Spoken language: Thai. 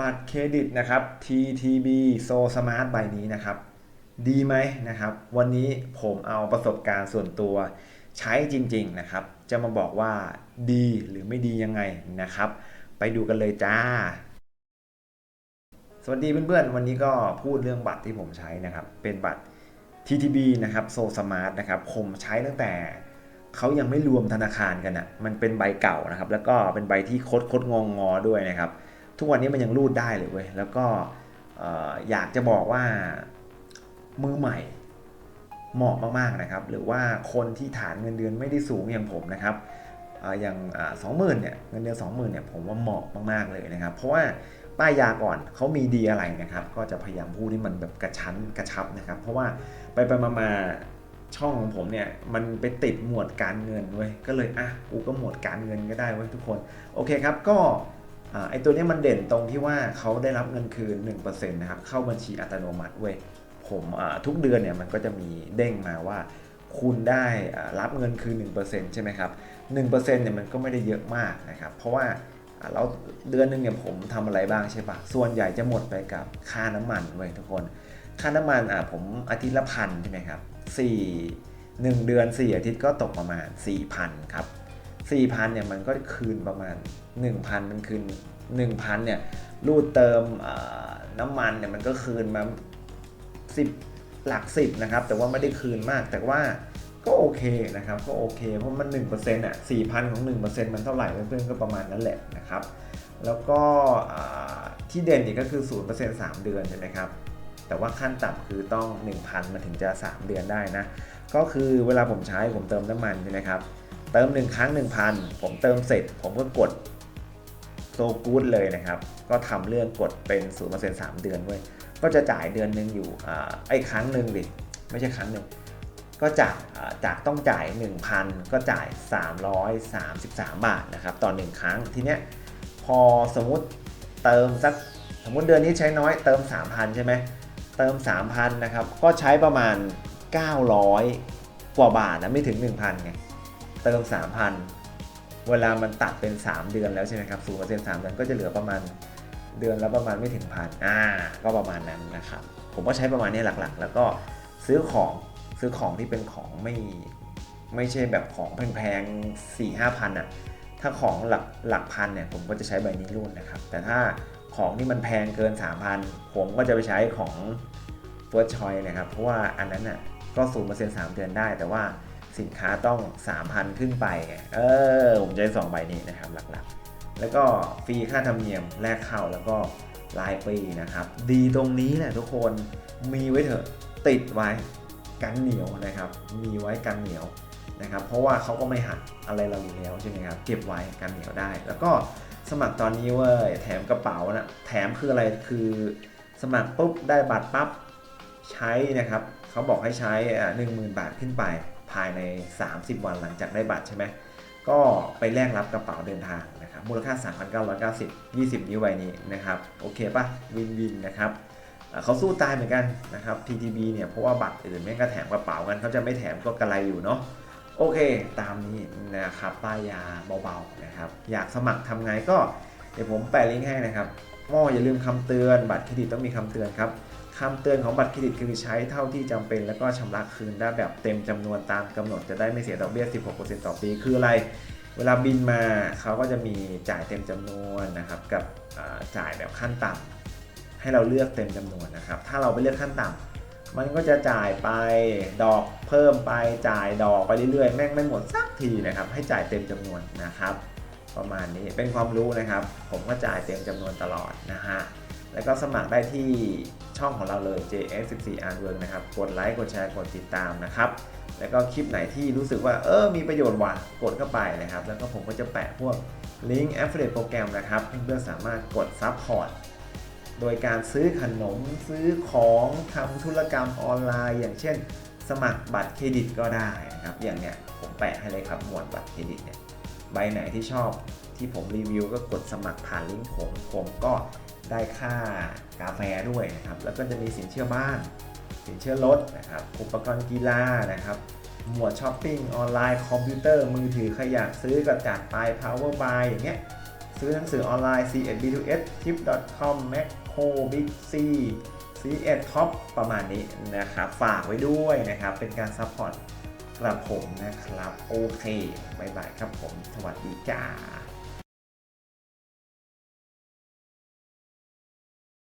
บัตรเครดิตนะครับ TTB So Smart ใบนี้นะครับ ดีไหมนะครับ วันนี้ผมเอาประสบการณ์ส่วนตัวใช้จริง ๆนะครับ จะมาบอกว่าดีหรือไม่ดียังไงนะครับ ไปดูกันเลยจ้า สวัสดีเพื่อนๆ วันนี้ก็พูดเรื่องบัตรที่ผมใช้นะครับ เป็นบัตร TTB นะครับ So Smart นะครับ ผมใช้ตั้งแต่เขายังไม่รวมธนาคารกันอะ่ะ มันเป็นใบเก่านะครับ แล้วก็เป็นใบที่คดคดงองงอด้วยนะครับ ทุกวันนี้มันยังรูดได้เลยเว้ยแล้วก็เอ่อยากจะบอกว่ามือใหม่เหมาะมากๆนะครับ หรือว่าคนที่ฐานเงินเดือนไม่ได้สูงอย่างผมนะครับอย่างสองหมื่นเนี่ยเงินเดือนสองหมื่นเนี่ยผมว่าเหมาะมากๆเลยนะครับ เพราะว่าป้ายยาก่อนเขามีดีอะไรนะครับ ก็จะพยายามพูดให้มันแบบกระชั้นกระชับนะครับ เพราะว่าไปไปมามาช่องของผมเนี่ยมันไปติดหมวดการเงินเว้ยก็เลยอะกูก็หมวดการเงินก็ได้เว้ยทุกคนโอเคครับก็ ไอตัวนี้มันเด่นตรงที่ว่าเขาได้รับเงินคืน1%นะครับเข้าบัญชีอัตโนมัติเว้ยผมทุกเดือนเนี่ยมันก็จะมีเด้งมาว่า คุณได้รับเงินคืน1%ใช่ไหมครับ1%เนี่ยมันก็ไม่ได้เยอะมากนะครับ เพราะว่าเราเดือนหนึงเนี่ยผมทำอะไรบ้างใช่ปะส่วนใหญ่จะหมดไปกับค่าน้ำมันเว้ยทุกคน ค่าน้ำมันอะผมอาทิตย์ละพันใช่ไหมครับ4 1เดือน4อาทิตย์ก็ตกประมาณ4,000ครับ 4,000เนี่ยมันก็คืนประมาณ 1,000 มันคืน 1,000เนี่ยรูดเติมน้ำมันเนี่ยมันก็คืนมา 10 หลัก 10 นะครับ แต่ว่าไม่ได้คืนมากแต่ว่าก็โอเคนะครับ ก็โอเค เพราะมัน 1%อะ4,000 ของ 1%มันเท่าไหร่เพื่อนๆก็ประมาณนั้นแหละนะครับ แล้วก็ที่เด่นอีกก็คือ 0% 3 เดือนใช่ไหมครับ แต่ว่าขั้นต่ำคือต้อง 1,000 มันถึงจะ 3 เดือนได้นะ ก็คือเวลาผมใช้ผมเติมน้ำมันใช่ไหมครับ เติม 1 ครั้ง 1,000 ผมเติมเสร็จ ผมก็กดโซกูดเลยนะครับ ก็ทำเรื่องกดเป็น0% 3เดือนด้วยก็จะจ่ายเดือนหนึ่งอยู่อ่าไอ้ครั้งหนึ่งดิไม่ใช่ครั้งหนึ่งก็จากอ่าจากต้องจ่าย 1,000 ก็จ่าย 333 บาทนะครับต่อ 1 ครั้งทีเนี้ยพอสมมุติเติมสักสมมุติเดือนนี้ใช้น้อยเติม 3,000 ใช่ไหมเติม 3,000 นะครับ ก็ใช้ประมาณ 900 กว่าบาทนะไม่ถึง 1,000ไง เติม 3,000 เวลามันตัดเป็น 3 เดือนแล้วใช่ไหมครับ0% 3เดือนก็จะเหลือประมาณเดือนละประมาณไม่ถึงพันอ่า ก็ประมาณนั้นนะครับ ผมก็ใช้ประมาณนี้หลักๆ แล้วก็ซื้อของซื้อของที่เป็นของไม่ไม่ใช่แบบของแพงๆ4 5พันอะ ถ้าของหลักหลักพันเนี่ยผมก็จะใช้ใบนี้รุ่นนะครับ แต่ถ้าของที่มันแพงเกิน 3,000 ผมก็จะไปใช้ของ First Choice นะครับ เพราะว่าอันนั้นน่ะก็ศูนย์เปอร์เซ็นต์สามเดือนได้ แต่ว่า สินค้าต้อง 3,000 ขึ้นไปไงเออ ผมใช้สองใบนี้นะครับหลักๆ แล้วก็ฟรีค่าธรรมเนียมแลกเข้าแล้วก็รายปีนะครับ ดีตรงนี้แหละทุกคนมีไว้เถอะติดไว้กันเหนียวนะครับ มีไว้กันเหนียวนะครับ เพราะว่าเขาก็ไม่หักอะไรเราอยู่แล้วใช่ไหมครับเก็บไว้กันเหนียวได้ แล้วก็สมัครตอนนี้เว้ยแถมกระเป๋านะแถมคืออะไรคือสมัครปุ๊บได้บัตรปั๊บใช้นะครับเขาบอกให้ใช้หนึ่งหมื่นบาทขึ้นไป ภายใน 30 วันหลังจากได้บัตรใช่ไหมก็ไปแลกรับกระเป๋าเดินทางนะครับมูลค่า 3,990 20 นิ้วใบนี้นะครับโอเคปะวินวินนะครับเขาสู้ตายเหมือนกันนะครับ TTB เนี่ยเพราะว่าบัตรอื่นแม่งก็แถมกระเป๋ากันเขาจะไม่แถมก็กระไรอยู่เนาะโอเค ตามนี้นะครับป้ายยาเบาๆนะครับ อยากสมัครทำไงก็เดี๋ยวผมแปะลิงก์ให้นะครับอ้ออย่าลืมคำเตือนบัตรเครดิตต้องมีคำเตือนครับ คำเตือนของบัตรเครดิตคือใช้เท่าที่จำเป็นแล้วก็ชำระคืนได้แบบเต็มจำนวนตามกำหนดจะได้ไม่เสียดอกเบี้ย 16%ต่อปีคืออะไร เวลาบินมาเขาก็จะมีจ่ายเต็มจำนวนนะครับกับจ่ายแบบขั้นต่ำให้เราเลือกเต็มจำนวนนะครับ ถ้าเราไปเลือกขั้นต่ำมันก็จะจ่ายไปดอกเพิ่มไปจ่ายดอกไปเรื่อยๆ แม่งไม่หมดสักทีนะครับ ให้จ่ายเต็มจำนวนนะครับ ประมาณนี้เป็นความรู้นะครับ ผมก็จ่ายเต็มจำนวนตลอดนะฮะ แล้วก็สมัครได้ที่ช่องของเราเลย JS14 Art Work นะครับ กดไลค์ กดแชร์ กดติดตามนะครับ แล้วก็คลิปไหนที่รู้สึกว่าเออ มีประโยชน์ว่ะ กดเข้าไปนะครับ แล้วก็ผมก็จะแปะพวกลิงก์ Affiliate โปรแกรมนะครับ เพื่อนๆสามารถกด Support โดยการซื้อขนมซื้อของทำธุรกรรมออนไลน์ อย่างเช่น สมัครบัตรเครดิตก็ได้นะครับ อย่างเนี้ยผมแปะให้เลยครับหมวดบัตรเครดิตเนี่ย ใบไหนที่ชอบที่ผมรีวิวก็กดสมัครผ่านลิงก์ผมผมก็ ได้ค่ากาแฟด้วยนะครับ แล้วก็จะมีสินเชื่อบ้าน สินเชื่อรถนะครับ อุปกรณ์กีฬานะครับ หมวดช้อปปิ้งออนไลน์คอมพิวเตอร์มือถือขยะซื้อก็จัดไปพาวเวอร์บายอย่างเงี้ย ซื้อหนังสือออนไลน์ c 1 b 2 s t i p c o m macro big c c 1 top ประมาณนี้นะครับ ฝากไว้ด้วยนะครับ เป็นการซัพพอร์ตกระผมนะครับ โอเคบายบายครับผม สวัสดีจ้า